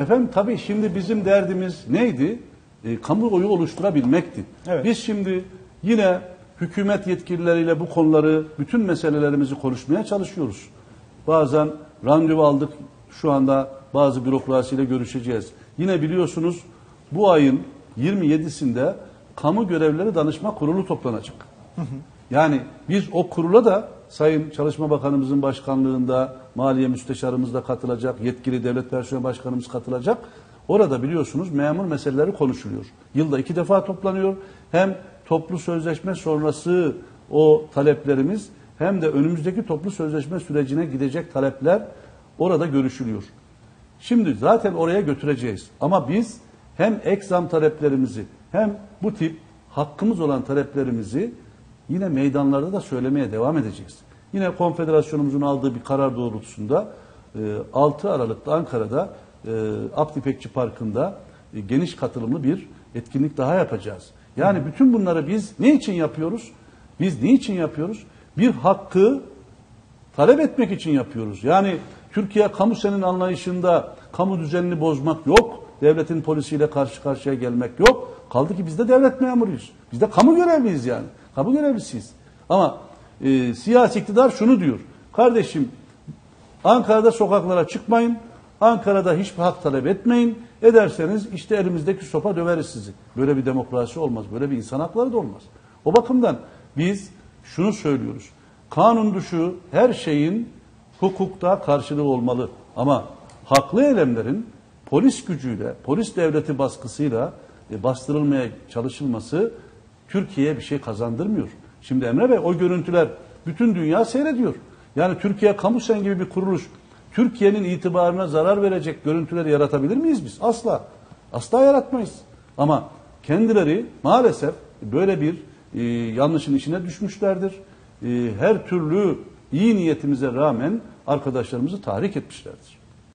Efendim tabii şimdi bizim derdimiz neydi? E, kamuoyu oluşturabilmekti. Evet. Biz şimdi yine hükümet yetkilileriyle bu konuları, bütün meselelerimizi konuşmaya çalışıyoruz. Bazen randevu aldık. Şu anda bazı bürokrasiyle görüşeceğiz. Yine biliyorsunuz bu ayın 27'sinde kamu görevlileri danışma kurulu toplanacak. Yani biz o kurula da Sayın Çalışma Bakanımızın başkanlığında, Maliye Müsteşarımız da katılacak, yetkili devlet personel başkanımız katılacak. Orada biliyorsunuz memur meseleleri konuşuluyor. Yılda iki defa toplanıyor. Hem toplu sözleşme sonrası o taleplerimiz hem de önümüzdeki toplu sözleşme sürecine gidecek talepler orada görüşülüyor. Şimdi zaten oraya götüreceğiz. Ama biz hem ek zam taleplerimizi hem bu tip hakkımız olan taleplerimizi yine meydanlarda da söylemeye devam edeceğiz. Yine konfederasyonumuzun aldığı bir karar doğrultusunda e, 6 Aralık'ta Ankara'da e, Abdi İpekçi Parkı'nda e, geniş katılımlı bir etkinlik daha yapacağız. Yani bütün bunları biz ne için yapıyoruz? Biz niçin yapıyoruz? Bir hakkı talep etmek için yapıyoruz. Yani Türkiye kamu senin anlayışında kamu düzenini bozmak yok. Devletin polisiyle karşı karşıya gelmek yok. Kaldı ki biz de devlet memuruyuz. Biz de kamu görevliyiz yani. Kamu görevlisiyiz. Ama e, siyasi iktidar şunu diyor. Kardeşim Ankara'da sokaklara çıkmayın. Ankara'da hiçbir hak talep etmeyin. Ederseniz işte elimizdeki sopa döveriz sizi. Böyle bir demokrasi olmaz. Böyle bir insan hakları da olmaz. O bakımdan biz şunu söylüyoruz. Kanun dışı her şeyin hukukta karşılığı olmalı. Ama haklı eylemlerin polis gücüyle, polis devleti baskısıyla e, bastırılmaya çalışılması Türkiye'ye bir şey kazandırmıyor. Şimdi Emre Bey o görüntüler bütün dünya seyrediyor. Yani Türkiye Kamusen gibi bir kuruluş Türkiye'nin itibarına zarar verecek görüntüleri yaratabilir miyiz biz? Asla. Asla yaratmayız. Ama kendileri maalesef böyle bir e, yanlışın içine düşmüşlerdir. E, her türlü iyi niyetimize rağmen arkadaşlarımızı tahrik etmişlerdir.